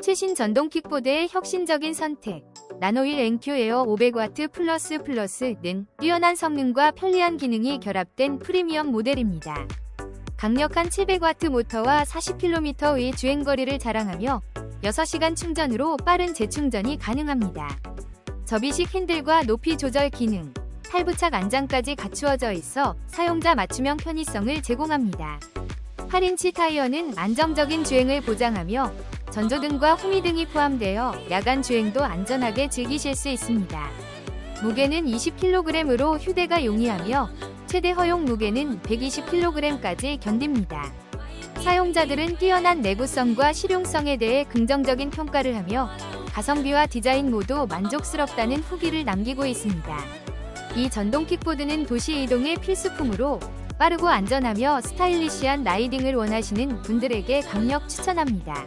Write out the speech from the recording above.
최신 전동 킥보드의 혁신적인 선택. 나노일 NQ 에어 500W 플러스 플러스는 뛰어난 성능과 편리한 기능이 결합된 프리미엄 모델입니다. 강력한 700W 모터와 40km의 주행거리를 자랑하며 6시간 충전으로 빠른 재충전이 가능합니다. 접이식 핸들과 높이 조절 기능, 탈부착 안장까지 갖추어져 있어 사용자 맞춤형 편의성을 제공합니다. 8인치 타이어는 안정적인 주행을 보장하며 전조등과 후미 등이 포함되어 야간 주행도 안전하게 즐기실 수 있습니다. 무게는 20kg으로 휴대가 용이하며 최대 허용 무게는 120kg까지 견딥니다. 사용자들은 뛰어난 내구성과 실용성에 대해 긍정적인 평가를 하며 가성비와 디자인 모두 만족스럽다는 후기를 남기고 있습니다. 이 전동 킥보드는 도시 이동의 필수품으로 빠르고 안전하며 스타일리시한 라이딩을 원하시는 분들에게 강력 추천합니다.